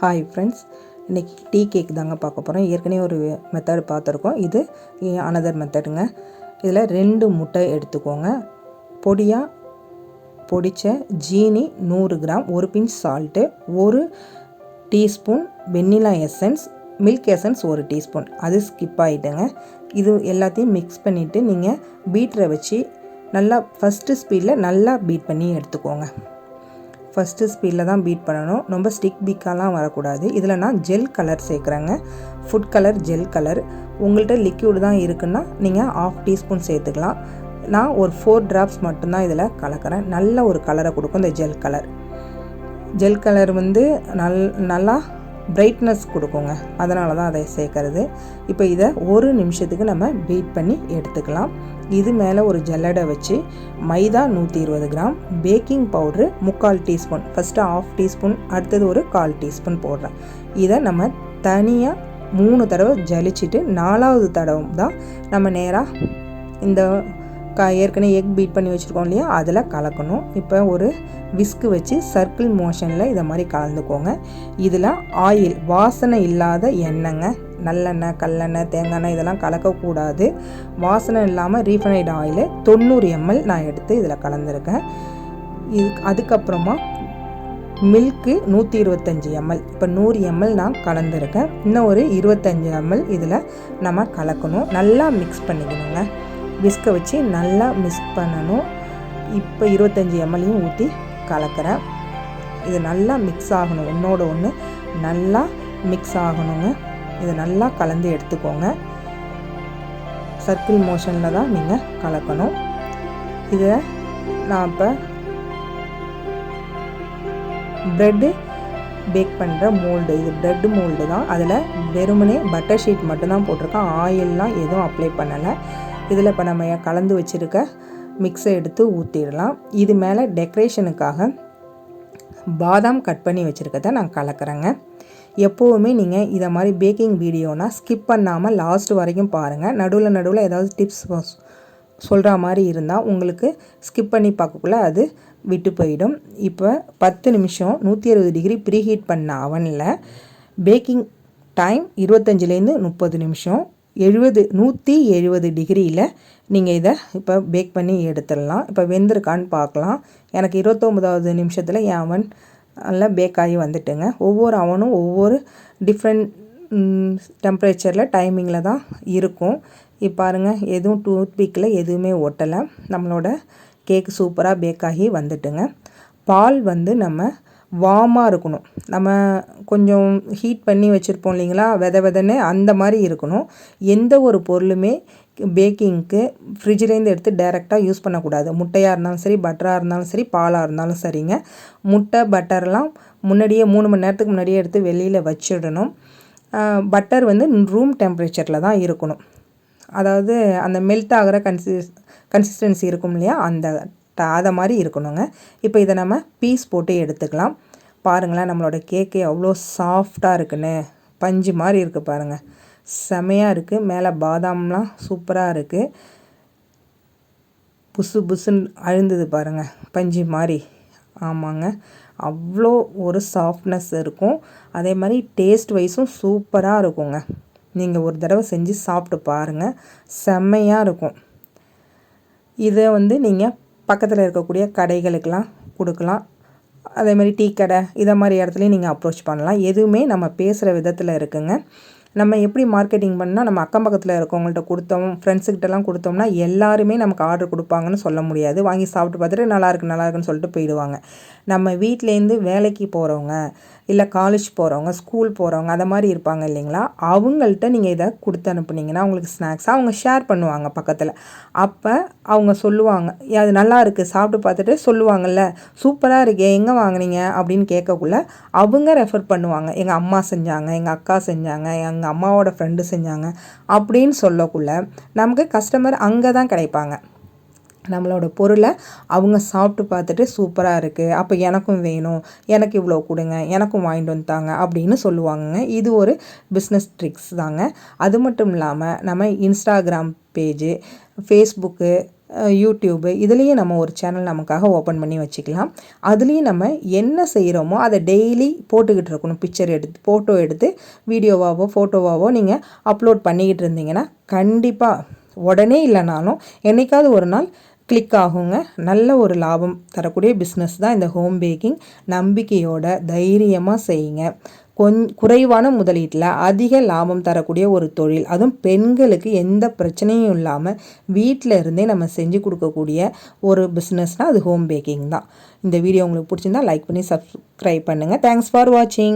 Hi friends இன்றைக்கி tea cake தாங்க பார்க்க போகிறோம் ஏற்கனவே ஒரு மெத்தட் பார்த்துருக்கோம். இது அனதர் மெத்தடுங்க இதில் ரெண்டு முட்டை எடுத்துக்கோங்க. பொடியாக பொடித்த ஜீனி நூறு கிராம் ஒரு பிஞ்ச் சால்ட்டு ஒரு teaspoon vanilla essence milk essence ஒரு டீஸ்பூன். அது ஸ்கிப் ஆகிட்டுங்க இது எல்லாத்தையும் மிக்ஸ் பண்ணிவிட்டு நீங்கள் பீட்டரை வச்சு நல்லா ஃபஸ்ட்டு ஸ்பீடில் நல்லா பீட் பண்ணி எடுத்துக்கோங்க. ஃபஸ்ட்டு ஸ்பீடில் தான் பீட் பண்ணணும். ரொம்ப ஸ்டிக் பீக்காலாம் வரக்கூடாது. இதில் நான் ஜெல் கலர் சேர்க்குறேங்க. ஃபுட் கலர் ஜெல் கலர் உங்கள்கிட்ட லிக்யூடு தான் இருக்குன்னா நீங்கள் ஆஃப் டீஸ்பூன் சேர்த்துக்கலாம். நான் ஒரு ஃபோர் ட்ராப்ஸ் மட்டும்தான் இதில் கலக்கிறேன். நல்ல ஒரு கலரை கொடுக்கும் இந்த ஜெல் கலர் ஜெல் கலர் வந்து நல் நல்லா பிரைட்னஸ் கொடுக்குங்க. அதனால தான் அதை சேர்க்கறது. இப்போ இதை ஒரு நிமிஷத்துக்கு நம்ம பீட் பண்ணி எடுத்துக்கலாம். இது மேலே ஒரு ஜல்லடை வச்சு மைதா நூற்றி இருபது கிராம் பேக்கிங் பவுட்ரு முக்கால் டீஸ்பூன் ஃபஸ்ட்டு ஆஃப் டீஸ்பூன் அடுத்தது ஒரு கால் டீஸ்பூன் போடுறேன். இதை நம்ம தனியாக மூணு தடவை ஜலிச்சுட்டு நாலாவது தடவை தான் நம்ம நேராக இந்த க ஏற்கனவே எக் பீட் பண்ணி வச்சுருக்கோம் இல்லையா? அதில் கலக்கணும். இப்போ ஒரு விஸ்கு வச்சு சர்க்கிள் மோஷனில் இதை மாதிரி கலந்துக்கோங்க. இதில் ஆயில் வாசனை இல்லாத எண்ணெய்ங்க நல்லெண்ணெய் கல்லெண்ணெய் தேங்காய் இதெல்லாம் கலக்கக்கூடாது. வாசனை இல்லாமல் ரீஃபைனைடு ஆயில் தொண்ணூறு எம்எல் நான் எடுத்து இதில் கலந்துருக்கேன். இது அதுக்கப்புறமா மில்க்கு நூற்றி இருபத்தஞ்சி எம்எல். இப்போ நூறு எம்எல் நான் கலந்துருக்கேன். இன்னும் ஒரு இருபத்தஞ்சி எம்எல் இதில் நம்ம கலக்கணும். நல்லா மிக்ஸ் பண்ணிக்கணுங்க. விஸ்கை வச்சு நல்லா மிக்ஸ் பண்ணணும். இப்போ இருபத்தஞ்சி எம்எல்லையும் ஊற்றி கலக்கிறேன். இது நல்லா மிக்ஸ் ஆகணும். ஒன்றோட ஒன்று நல்லா மிக்ஸ் ஆகணுங்க. இதை நல்லா கலந்து எடுத்துக்கோங்க. சர்க்கிள் மோஷனில் தான் நீங்கள் கலக்கணும். இதை நான் இப்போ ப்ரெட்டு பேக் பண்ணுற மோல்டு இது ப்ரெட்டு மோல்டு தான். அதில் வெறுமனே பட்டர் ஷீட் மட்டும்தான் போட்டிருக்கேன். ஆயிலெலாம் எதுவும் அப்ளை பண்ணலை. இதில் இப்போ நம்ம கலந்து வச்சுருக்க மிக்ஸை எடுத்து ஊற்றிடலாம் இது மேலே டெக்கரேஷனுக்காக பாதாம் கட் பண்ணி வச்சுருக்கதை நான் கலக்கிறேங்க. எப்போவுமே நீங்கள் இதை மாதிரி பேக்கிங் வீடியோனால் ஸ்கிப் பண்ணாமல் லாஸ்ட் வரைக்கும் பாருங்கள் நடுவில் நடுவில் ஏதாவது டிப்ஸ் சொல்கிற மாதிரி இருந்தால் உங்களுக்கு ஸ்கிப் பண்ணி பார்க்கக்குள்ள அது விட்டு போயிடும். இப்போ பத்து நிமிஷம் நூற்றி அறுபது டிகிரி ப்ரீஹீட் பண்ண அவனில் பேக்கிங் டைம் இருபத்தஞ்சிலேருந்து முப்பது நிமிஷம். எழுபது நூற்றி எழுபது டிகிரியில் நீங்கள் இதை இப்போ பேக் பண்ணி எடுத்துடலாம். இப்போ வெந்திருக்கான்னு பார்க்கலாம். எனக்கு இருபத்தொம்பதாவது நிமிஷத்தில் என் அவன் நல்லா பேக் ஆகி வந்துட்டுங்க. ஒவ்வொரு அவனும் ஒவ்வொரு டிஃப்ரெண்ட் டெம்ப்ரேச்சரில் டைமிங்கில் தான் இருக்கும். இப்போ பாருங்கள் எதுவும் டூத் பீக்கில் எதுவுமே ஒட்டலை. நம்மளோட கேக் சூப்பராக பேக் ஆகி வந்துட்டுங்க. பால் வந்து நம்ம வார்மாக இருக்கணும். நம்ம கொஞ்சம் ஹீட் பண்ணி வச்சுருப்போம் இல்லைங்களா? வித விதன்னு அந்த மாதிரி இருக்கணும். எந்த ஒரு பொருளுமே பேக்கிங்க்கு ஃப்ரிட்ஜிலேருந்து எடுத்து டைரெக்டாக யூஸ் பண்ணக்கூடாது. முட்டையாக இருந்தாலும் சரி பட்டராக இருந்தாலும் சரி பாலாக இருந்தாலும் சரிங்க. முட்டை பட்டர்லாம் முன்னாடியே மூணு மணி நேரத்துக்கு முன்னாடியே எடுத்து வெளியில் வச்சிடணும். பட்டர் வந்து ரூம் டெம்பரேச்சரில் தான் இருக்கணும். அதாவது அந்த மெல்ட் ஆகிற கன்சிஸ் கன்சிஸ்டன்சி இருக்கும் இல்லையா? அந்த அதை மாதிரி இருக்கணுங்க. இப்போ இதை நம்ம பீஸ் போட்டு எடுத்துக்கலாம். பாருங்களேன் நம்மளோட கேக்கே அவ்வளோ சாஃப்டாக இருக்குன்னு. பஞ்சு மாதிரி இருக்குது பாருங்கள் செமையாக இருக்குது மேலே பாதாம்லாம் சூப்பராக இருக்குது புசு புசுன்னு அழுந்தது பாருங்கள் பஞ்சு மாதிரி. ஆமாங்க. அவ்வளோ ஒரு சாஃப்ட்னஸ் இருக்கும். அதே மாதிரி டேஸ்ட் வைஸும் சூப்பராக இருக்குங்க. நீங்கள் ஒரு தடவை செஞ்சு சாப்பிட்டு பாருங்கள் செம்மையாக இருக்கும். இதை வந்து நீங்கள் பக்கத்தில் இருக்கக்கூடிய கடைகளுக்கெலாம் கொடுக்கலாம். அதேமாதிரி டீ கடை இதை மாதிரி இடத்துலையும் நீங்கள் அப்ரோச் பண்ணலாம். எதுவுமே நம்ம பேசுகிற விதத்தில் இருக்குங்க. நம்ம எப்படி மார்க்கெட்டிங் பண்ணால் நம்ம அக்கம் பக்கத்தில் இருக்கவங்கள்ட்ட கொடுத்தோம் ஃப்ரெண்ட்ஸுக்கிட்டலாம் கொடுத்தோம்னா எல்லாருமே நமக்கு ஆர்டர் கொடுப்பாங்கன்னு சொல்ல முடியாது. வாங்கி சாப்பிட்டு பார்த்துட்டு நல்லாயிருக்கு நல்லாயிருக்குன்னு சொல்லிட்டு போயிடுவாங்க. நம்ம வீட்டிலேருந்து வேலைக்கு போகிறவங்க இல்லை காலேஜ் போகிறவங்க ஸ்கூல் போகிறவங்க அதை மாதிரி இருப்பாங்க இல்லைங்களா? அவங்கள்ட்ட நீங்கள் இதை கொடுத்து அனுப்புனீங்கன்னா அவங்களுக்கு ஸ்நாக்ஸாக அவங்க ஷேர் பண்ணுவாங்க பக்கத்தில். அப்போ அவங்க சொல்லுவாங்க அது நல்லா இருக்குது சாப்பிட்டு பார்த்துட்டு சொல்லுவாங்கல்ல சூப்பராக இருக்கே எங்கே வாங்கினீங்க? அப்படின்னு கேட்கக்குள்ள அவங்க ரெஃபர் பண்ணுவாங்க. எங்கள் அம்மா செஞ்சாங்க எங்கள் அக்கா செஞ்சாங்க எங்கள் அம்மாவோட ஃப்ரெண்டு செஞ்சாங்க அப்படின்னு சொல்லக்குள்ள நமக்கு கஸ்டமர் அங்கே தான் கிடைப்பாங்க. நம்மளோட பொருளை அவங்க சாப்பிட்டு பார்த்துட்டு சூப்பராக இருக்குது அப்போ எனக்கும் வேணும். எனக்கு இவ்வளோ கொடுங்க. எனக்கும் வாங்கிட்டு வந்தாங்க அப்படின்னு சொல்லுவாங்கங்க. இது ஒரு பிஸ்னஸ் ட்ரிக்ஸ் தாங்க. அது மட்டும் இல்லாமல் நம்ம இன்ஸ்டாகிராம் பேஜு ஃபேஸ்புக்கு யூடியூப்பு இதுலேயும் நம்ம ஒரு சேனல் நமக்காக ஓப்பன் பண்ணி வச்சுக்கலாம். அதுலேயும் நம்ம என்ன செய்கிறோமோ அதை டெய்லி போட்டுக்கிட்டு இருக்கணும். பிக்சர் எடுத்து ஃபோட்டோ எடுத்து வீடியோவாவோ ஃபோட்டோவாவோ நீங்கள் அப்லோட் பண்ணிக்கிட்டு இருந்தீங்கன்னா கண்டிப்பாக உடனே இல்லைனாலும் என்றைக்காவது ஒரு நாள் கிளிக் ஆகுங்க. நல்ல ஒரு லாபம் தரக்கூடிய பிஸ்னஸ் தான் இந்த ஹோம் பேக்கிங் நம்பிக்கையோட தைரியமாக செய்யுங்க. கொஞ் குறைவான முதலீட்டில் அதிக லாபம் தரக்கூடிய ஒரு தொழில். அதுவும் பெண்களுக்கு எந்த பிரச்சனையும் இல்லாமல் வீட்டில் இருந்தே நம்ம செஞ்சு கொடுக்கக்கூடிய ஒரு பிஸ்னஸ்னால் அது ஹோம் பேக்கிங் தான். இந்த வீடியோ உங்களுக்கு பிடிச்சிருந்தா லைக் பண்ணி சப்ஸ்கிரைப் பண்ணுங்கள் தேங்க்ஸ் ஃபார் வாட்சிங்